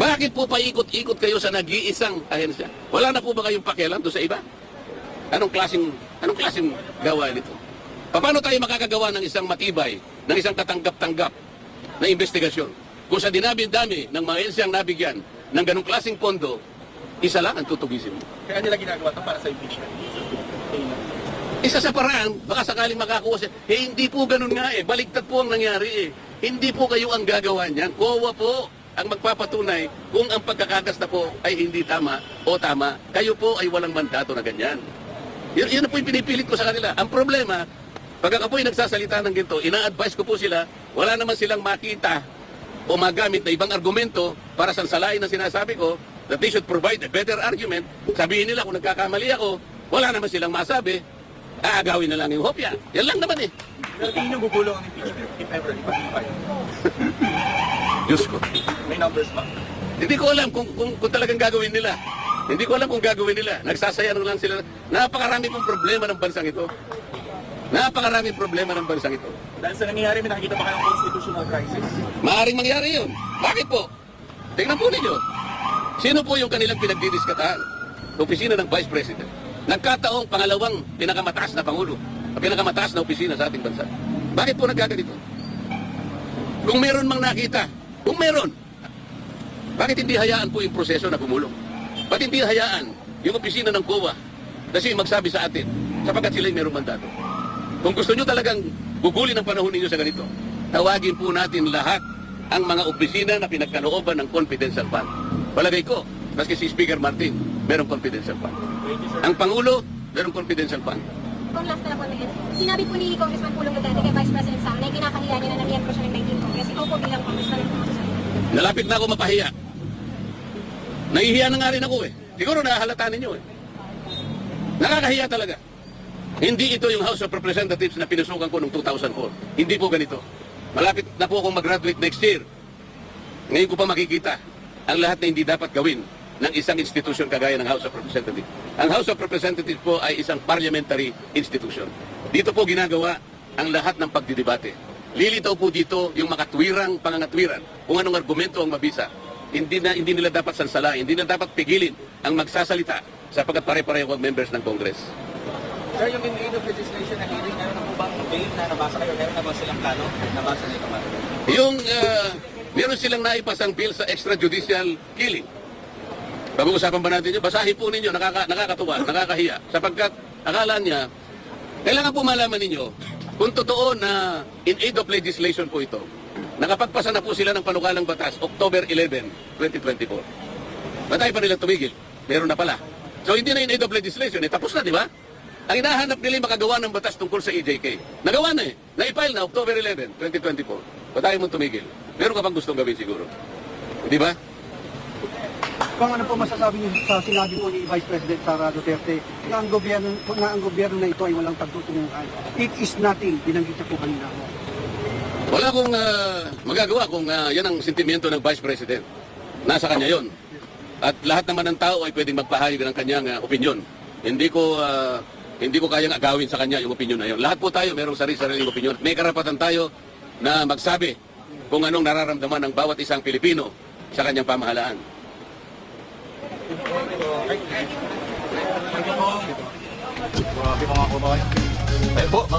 Bakit po paikot-ikot kayo sa nag-iisang ahensya? Wala na po ba kayong pakialam doon sa iba? Anong klaseng, anong klaseng gawa nito? Paano tayo makakagawa ng isang matibay, ng isang katanggap-tanggap na investigasyon? Kung sa dinami-dami ng mga ahensyang nabigyan ng ganong klaseng pondo, isa lang ang tutugisin mo. Kaya nila ginagawa ito para sa impeachment. Isa sa paraan, baka sakaling makakuha siya. Eh, hindi po ganun nga eh. Baliktad po ang nangyari eh. Hindi po kayo ang gagawa niyan. Kowa po ang magpapatunay kung ang pagkakagasta po ay hindi tama o tama. Kayo po ay walang mandato na ganyan. Yun, yun na po yung pinipilit ko sa kanila. Ang problema, pag ako po'y nagsasalita ng ginto, ina-advise ko po sila, wala naman silang makita o magamit na ibang argumento para sansalain ang sinasabi ko that they should provide a better argument. Sabihin nila kung nagkakamali ako, wala naman silang masabi, aagawin na lang yung hopya. Yan lang naman eh. Pero tingin nyo gugulong ang impeachment if ever ipag-iipay. Diyos ko. Numbers pa. Hindi ko alam kung, kung, kung talagang gagawin nila. Hindi ko alam kung gagawin nila. Nagsasayang lang sila. Napakarami pong problema ng bansang ito. Napakarami problema ng bansang ito. Dahil sa nangyayari, may nakikita ba kayong constitutional crisis? Maaring mangyari yun. Bakit po? Tingnan po ninyo. Sino po yung kanilang pinagdidiskatahan? Opisina ng Vice President. Nagkataong pangalawang pinakamataas na Pangulo. Ang pinakamataas na opisina sa ating bansa. Bakit po nagkaganito? Kung meron mang nakita, kung meron, bakit hindi hayaan po yung proseso na gumulong? Bakit hindi hayaan yung opisina ng COA kasi magsabi sa atin sapagkat sila'y merong mandato? Kung gusto nyo talagang gugulin ang panahon ninyo sa ganito, tawagin po natin lahat ang mga opisina na pinagkalooban ng confidential fund. Palagay ko, maski si Speaker Martin, merong confidential fund. Ang Pangulo, merong confidential fund. Kung last na po na yun, sinabi po ni Congressman Pulong Duterte kay Vice President Sam na kinakahiya niya na namiyembro siya ng 19 Congress. Ikaw po bilang Congressman. Nalapit na ako mapahiya. Nahihiya na nga rin ako eh. Siguro nahahalata ninyo eh. Nakakahiya talaga. Hindi ito yung House of Representatives na pinusukan ko noong 2004. Hindi po ganito. Malapit na po akong mag-graduate next year. Ngayon ko pa makikita ang lahat na hindi dapat gawin ng isang institution kagaya ng House of Representatives. Ang House of Representatives po ay isang parliamentary institution. Dito po ginagawa ang lahat ng pagdidebate. Lilitaw po dito yung makatwirang pangangatwiran kung anong argumento ang mabisa. Hindi, na, hindi nila dapat sansalain, hindi nila dapat pigilin ang magsasalita sapagkat pare-pareho ang members ng Congress. Sir, yung in aid of legislation na hearing, meron na po bang bail na nabasa kayo? Meron na ba silang plano? Nabasa nito ba? Yung uh, meron silang naipasang bill sa extrajudicial killing. Pag-uusapan ba natin yun? Basahin po ninyo, nakaka, nakakatuwa, nakakahiya. Sapagkat akala niya, kailangan po malaman ninyo kung totoo na in aid of legislation po ito, nakapagpasa na po sila ng panukalang batas October 11, 2024. Matay pa nila tumigil. Meron na pala. So hindi na in legislation, eh, tapos na, di ba? Ang hinahanap nila yung makagawa ng batas tungkol sa EJK. Nagawa na eh. Na-file na October 11, 2024. Patay mo tumigil. Meron ka bang gustong gawin siguro? Di ba? Kung ano po masasabi niyo sa sinabi po ni Vice President Sara Duterte na ang gobyerno, na ang gobyerno na ito ay walang pagtutunguhan. It is nothing, binanggit niya po kanina. Wala akong ah, magagawa kung ah, yan ang sentimiento ng Vice President. Nasa kanya yon. At lahat naman ng tao ay pwedeng magpahayag ng kanyang ah, opinion. Hindi ko ah, hindi ko kayang agawin sa kanya yung opinion na yon. Lahat po tayo merong sarili-sariling opinion. May karapatan tayo na magsabi kung anong nararamdaman ng bawat isang Pilipino sa kanyang pamahalaan. Grabe mga kumain. Ayun po, mga